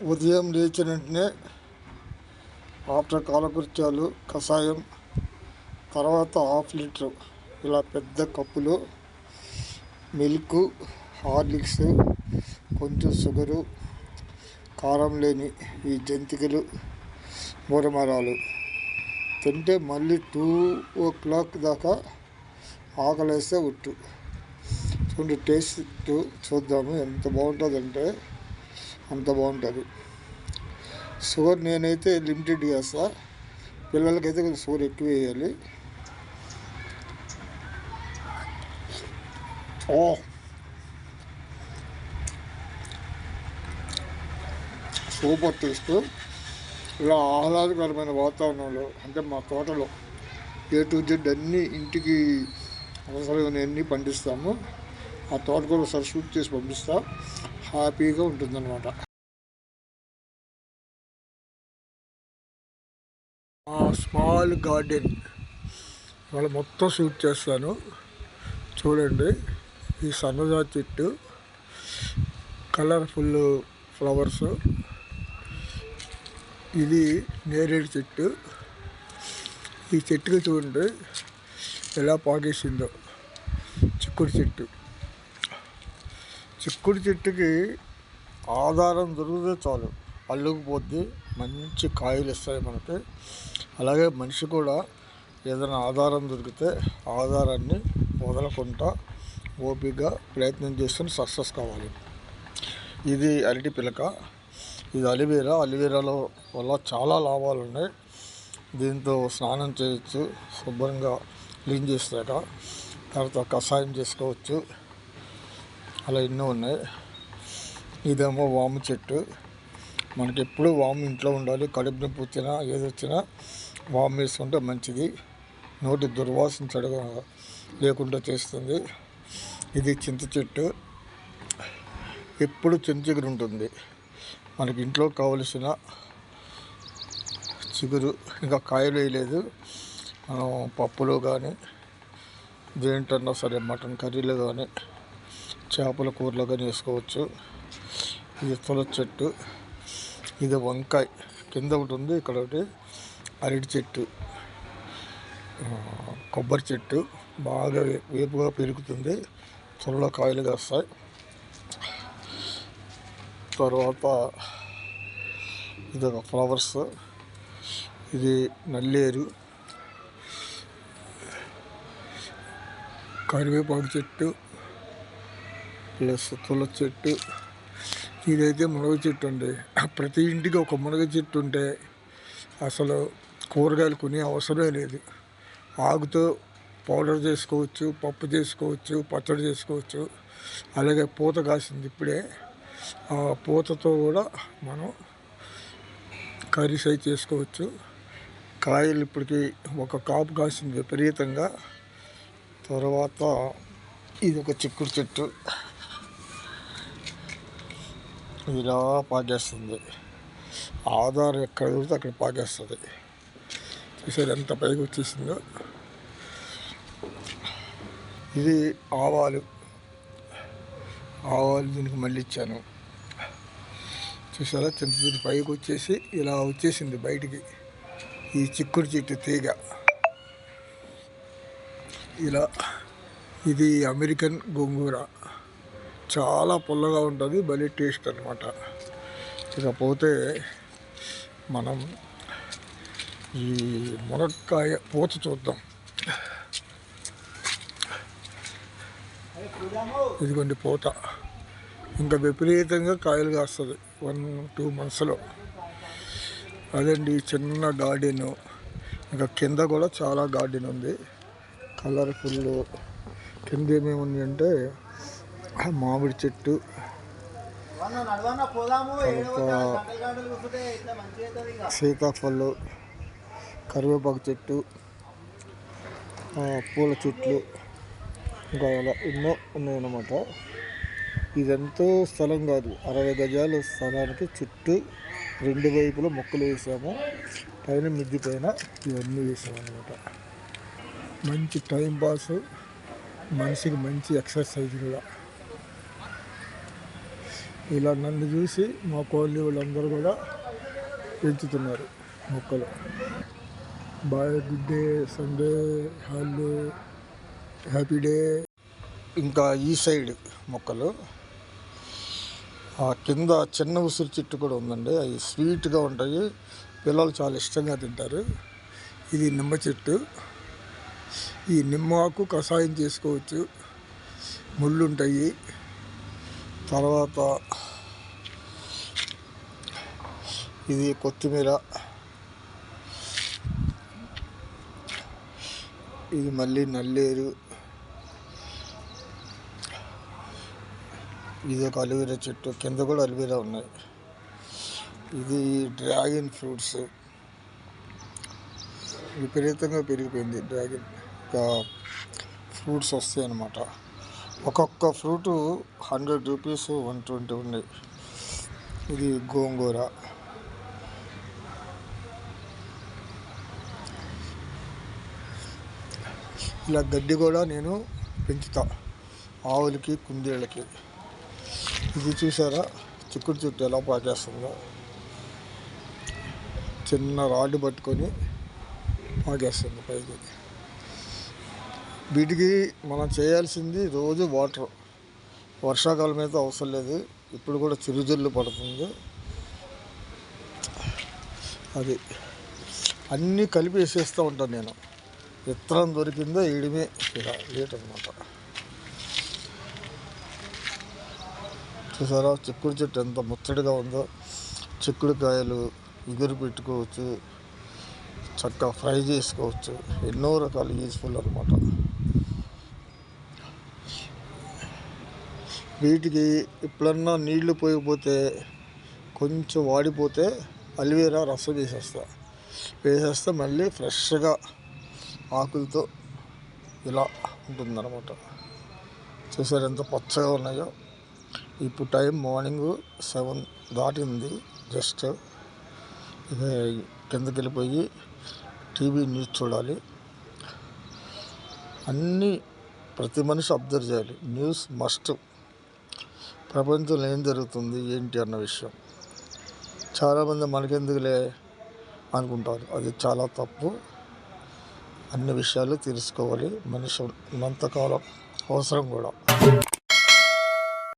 ఉదయం లేచిన వెంటనే ఆఫ్టర్ కాలకృత్యాలు కషాయం తర్వాత హాఫ్ లీటర్ ఇలా పెద్ద కప్పులో మిల్క్ హార్లిక్స్ కొంచెం షుగరు కారం లేని ఈ జంతికలు మూరమరాలు తింటే మళ్ళీ టూ ఓ క్లాక్ దాకా ఆకలేస్తే ఉట్టు చూడండి టేస్ట్ చూద్దాము ఎంత బాగుంటుందంటే అంత బాగుంటుంది. షుగర్ నేనైతే లిమిటెడ్ చేస్తా. పిల్లలకైతే కొంచెం షుగర్ ఎక్కువ వేయాలి. ఓ. Super taste. ఇలా ఆహ్లాదకరమైన వాతావరణంలో అంటే మా తోటలో ఏ టు జెడ్ అన్ని ఇంటికి అవసరమైన అన్నీ పండిస్తాము. ఆ తోట కూడా ఒకసారి షూట్ చేసి పంపిస్తా. హ్యాపీగా ఉంటుందన్నమాట. ఆ స్మాల్ గార్డెన్. వాళ్ళ మొత్తం షూట్ చేస్తాను. చూడండి ఈ సన్నజా చెట్టు. Colourful flowers. ఇది నేరేడు చెట్టు. ఈ చెట్టుకి చూడండి ఎలా పాకేసిందో చిక్కుడు చెట్టు. చిక్కుడు చెట్టుకి ఆధారం దొరికితే చాలు. అల్లుకుపోద్ది మంచి కాయలు ఇస్తాయి మనకి. అలాగే మనిషి కూడా ఏదైనా ఆధారం దొరికితే ఆధారాన్ని వదలకుండా ఓపికగా ప్రయత్నం చేస్తే సక్సెస్ కావాలి. ఇది అరటి పిలక. ఇది అలివేరా. అలివేరాలో వల్ల చాలా లాభాలు ఉన్నాయి. దీంతో స్నానం చేయొచ్చు శుభ్రంగా క్లీన్ చేస్తాక తర్వాత కషాయం చేసుకోవచ్చు. అలా ఎన్నో ఉన్నాయి. ఇదేమో వాము చెట్టు. మనకి ఎప్పుడూ వాము ఇంట్లో ఉండాలి. కడుపు నొప్పి వచ్చినా ఏది వచ్చినా వాము వేసుకుంటే మంచిది. నోటి దుర్వాసన చెడగ లేకుండా చేస్తుంది. ఇది చింత చెట్టు. ఎప్పుడు చింత చిగురు ఉంటుంది. మనకి ఇంట్లో కావలసిన చిగురు ఇంకా కాయలు వేయలేదు. మనం పప్పులో కానీ దేంటన్నా సరే మటన్ కర్రీలో కానీ చేపల కూరలాగా చేసుకోవచ్చు వేసుకోవచ్చు. ఇది తులసి చెట్టు. ఇది వంకాయ. కింద ఒకటి ఉంది ఇక్కడ ఒకటి అరటి చెట్టు. కొబ్బరి చెట్టు. బాగా వేపుగా పెరుగుతుంది. త్వరలో కాయలు కాస్తాయి. తర్వాత ఇది ఒక ఫ్లవర్స్. ఇది నల్లేరు. కరివేపాకు చెట్టు. ప్లస్ తులసి చెట్టు. ఇదైతే మునగ చెట్టు అండి. ప్రతి ఇంటికి ఒక మునగ చెట్టు ఉంటే అసలు కూరగాయలు కొనే అవసరమే లేదు. ఆకుతో పౌడర్ చేసుకోవచ్చు పప్పు చేసుకోవచ్చు పచ్చడి చేసుకోవచ్చు. అలాగే పూత కాసింది ఇప్పుడే. ఆ పూతతో కూడా మనం కర్రీస్ అయి చేసుకోవచ్చు. కాయలు ఇప్పటికి ఒక కాపు కాసింది విపరీతంగా. తర్వాత ఇది ఒక చిక్కుడు చెట్టు. ఇలా పాకేస్తుంది ఆధార్ ఎక్కడ దొరికితే అక్కడ పాకేస్తుంది చూసారు ఎంత పైకి వచ్చేసిందో. ఇది ఆవాలు. ఆవాలు దీనికి మళ్ళీ ఇచ్చాను. చూసారా? చింత చెట్టు పైకి వచ్చేసి ఇలా వచ్చేసింది బయటికి. ఈ చిక్కుడు చెట్టు తీగ. ఇలా ఇది అమెరికన్ గోంగూర. చాలా పుల్లగా ఉంటుంది భలే టేస్ట్ అనమాట ఇకపోతే మనం ఈ మునక్కాయ పూత చూద్దాం. ఇదిగోండి పూత. ఇంకా విపరీతంగా కాయలు కాస్తుంది వన్ టూ మంత్స్లో. అదండి చిన్న గార్డెన్. ఇంకా కింద కూడా చాలా గార్డెన్ ఉంది. కలర్ఫుల్. కింద ఏమేమి ఉంది అంటే మామిడి చెట్టు. సీతాఫళ్ళు కరివేపాకు చెట్టు పూల చెట్లు ఇంకా అలా ఎన్నో ఉన్నాయన్నమాట. ఇదెంతో స్థలం కాదు. అరవై గజాల స్థలానికి చుట్టూ రెండు వైపుల మొక్కలు వేసాము. పైన మిద్ది పైన ఇవన్నీ వేసాము అనమాట మంచి టైం పాస్. మనిషికి మంచి ఎక్సర్సైజ్ కూడా. ఇలా నన్ను చూసి మా కోళ్ళు వాళ్ళందరూ కూడా పెంచుతున్నారు మొక్కలు. Bye good day Sunday holiday happy day. ఇంకా ఈ సైడ్ మొక్కలు. ఆ కింద చిన్న ఉసిరి చెట్టు కూడా ఉందండి. అవి స్వీట్గా ఉంటాయి. పిల్లలు చాలా ఇష్టంగా తింటారు. ఇది నిమ్మ చెట్టు. ఈ నిమ్మ ఆకు కషాయం చేసుకోవచ్చు. ముళ్ళు ఉంటాయి. తర్వాత ఇది కొత్తిమీర. ఇది మళ్ళీ నల్లేరు. ఇది ఒక అలివీరా చెట్టు. కింద కూడా అలివీరా ఉన్నాయి. ఇది డ్రాగన్ ఫ్రూట్స్. విపరీతంగా పెరిగిపోయింది. డ్రాగన్ ఫ్రూట్స్ వస్తాయి అన్నమాట ఒక్కొక్క fruit hundred rupees one twenty ఉన్నాయి ఇది గోంగూర. ఇలా గడ్డి కూడా నేను పెంచుతా ఆవులకి కుందేళ్ళకి. ఇది చూసారా? చిక్కుడు చుట్టూ ఎలా పాకేస్తుందో. చిన్న రాడ్డు పట్టుకొని పాకేస్తుంది పైకి. వీటికి మనం చేయాల్సింది రోజు వాటర్. వర్షాకాలం అయితే అవసరం లేదు. ఇప్పుడు కూడా చిరుజల్లు పడుతుంది. అది. అన్నీ కలిపి వేసేస్తూ ఉంటాను నేను. విత్తనం దొరికిందో వేయడమే ఇలా లేట్ అనమాట చూసారా? చిక్కుడు చెట్టు ఎంత ముచ్చడిగా ఉందో. చిక్కుడుకాయలు ఎగురు పెట్టుకోవచ్చు. చక్కగా ఫ్రై చేసుకోవచ్చు. ఎన్నో రకాల యూజ్ఫుల్ అనమాట వీటికి ఎప్పుడన్నా నీళ్ళు పోయకపోతే కొంచెం వాడిపోతే అలివేరా రసం వేసేస్తా. వేసేస్తే మళ్ళీ ఫ్రెష్గా ఆకులతో ఇలా ఉంటుందన్నమాట. చూసారు ఎంత పచ్చగా ఉన్నాయో? ఇప్పుడు టైం మార్నింగ్ సెవెన్ దాటింది జస్ట్. ఇక కిందకి వెళ్ళిపోయి టీవీ న్యూస్ చూడాలి. అన్నీ ప్రతి మనిషి అబ్జర్వ్ చేయాలి. News must. ప్రపంచంలో ఏం జరుగుతుంది ఏంటి అన్న విషయం. చాలామంది మనకెందుకులే అనుకుంటారు. అది చాలా తప్పు. అన్ని విషయాలు తెలుసుకోవాలి. మనిషి ఉన్నంతకాలం అవసరం కూడా.